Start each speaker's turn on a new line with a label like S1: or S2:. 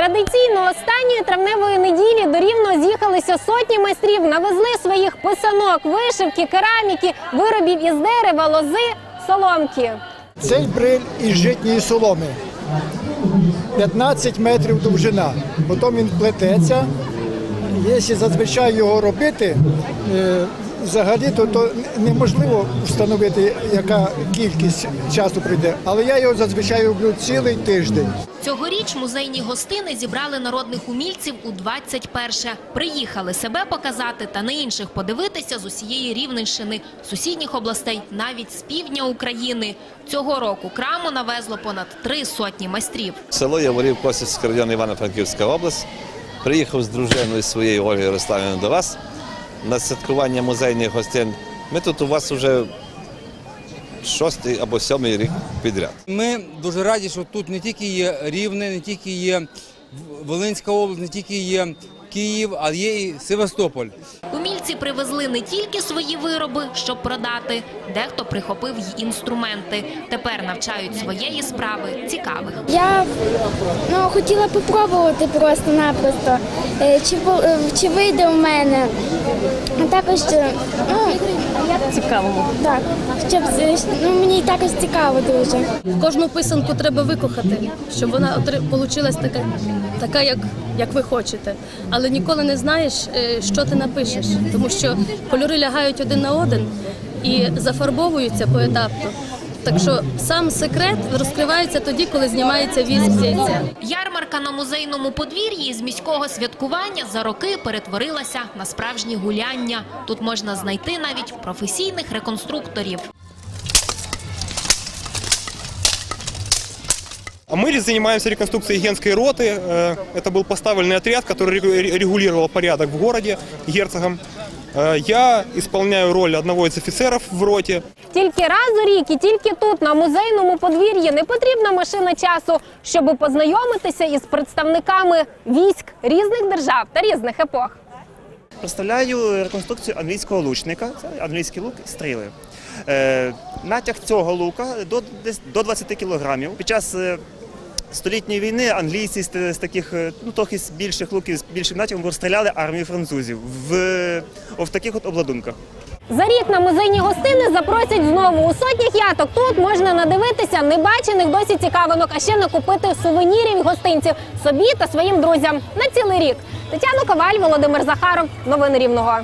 S1: Традиційно останньої травневої неділі до Рівного з'їхалися сотні майстрів, навезли своїх писанок, вишивки, кераміки, виробів із дерева, лози, соломки.
S2: Цей бриль із житньої соломи. 15 метрів довжина. Потім він плететься. Якщо зазвичай його робити, е, взагалі то, то неможливо встановити, яка кількість часу прийде. Але я його зазвичай роблю цілий тиждень.
S1: Цьогоріч музейні гостини зібрали народних умільців у 21-ше. Приїхали себе показати та на інших подивитися з усієї Рівненщини, сусідніх областей, навіть з півдня України. Цього року краму навезло понад три сотні майстрів.
S3: Село Яворів, Косівський район Івано-Франківська область. Приїхав з дружиною своєю Ольгою Ярославівною до вас на святкування музейних гостин. Ми тут у вас вже шостий або сьомий рік підряд.
S4: Ми дуже раді, що тут не тільки є Рівне, не тільки є Волинська область, не тільки є Київ, а є і Севастополь.
S1: Умільці привезли не тільки свої вироби, щоб продати, дехто прихопив й інструменти. Тепер навчають своєї справи цікавих.
S5: Я ну, хотіла попробувати просто-напросто, чи, бу- е, чи вийде в мене. А також е, ну, цікаво. Так, щоб е, ну, мені також цікаво дуже.
S6: Кожну писанку треба викохати, щоб вона вийшла така, така як, як ви хочете. Але ніколи не знаєш, е, що ти напишеш, тому що кольори лягають один на один і зафарбовуються поетапно. Так що сам секрет розкривається тоді, коли знімається віск з яйця.
S1: Ярмарка на музейному подвір'ї з міського святкування за роки перетворилася на справжні гуляння. Тут можна знайти навіть професійних реконструкторів.
S7: А Мы занимаемся реконструкцией генской роты. Э, Это был поставленный отряд, который регу- регулировал порядок в городе герцогом. Э, Я исполняю роль одного из офицеров в роте.
S1: Тільки раз у рік і тільки тут, на музейному подвір'ї, не потрібна машина часу, щоб познайомитися із представниками військ різних держав та різних епох.
S8: Представляю реконструкцію англійського лучника, це англійський лук стріли. Е, натяг цього лука до, десь до 20 кілограмів. Під час е, столітньої війни англійці з, таких е, ну, трохи з більших луків, з більшим натягом розстріляли армію французів в, в таких от обладунках.
S1: За рік на музейні гостини запросять знову. У сотнях яток тут можна надивитися небачених досі цікавинок, а ще накупити сувенірів і гостинців собі та своїм друзям на цілий рік. Тетяна Коваль, Володимир Захаров. Новини Рівного.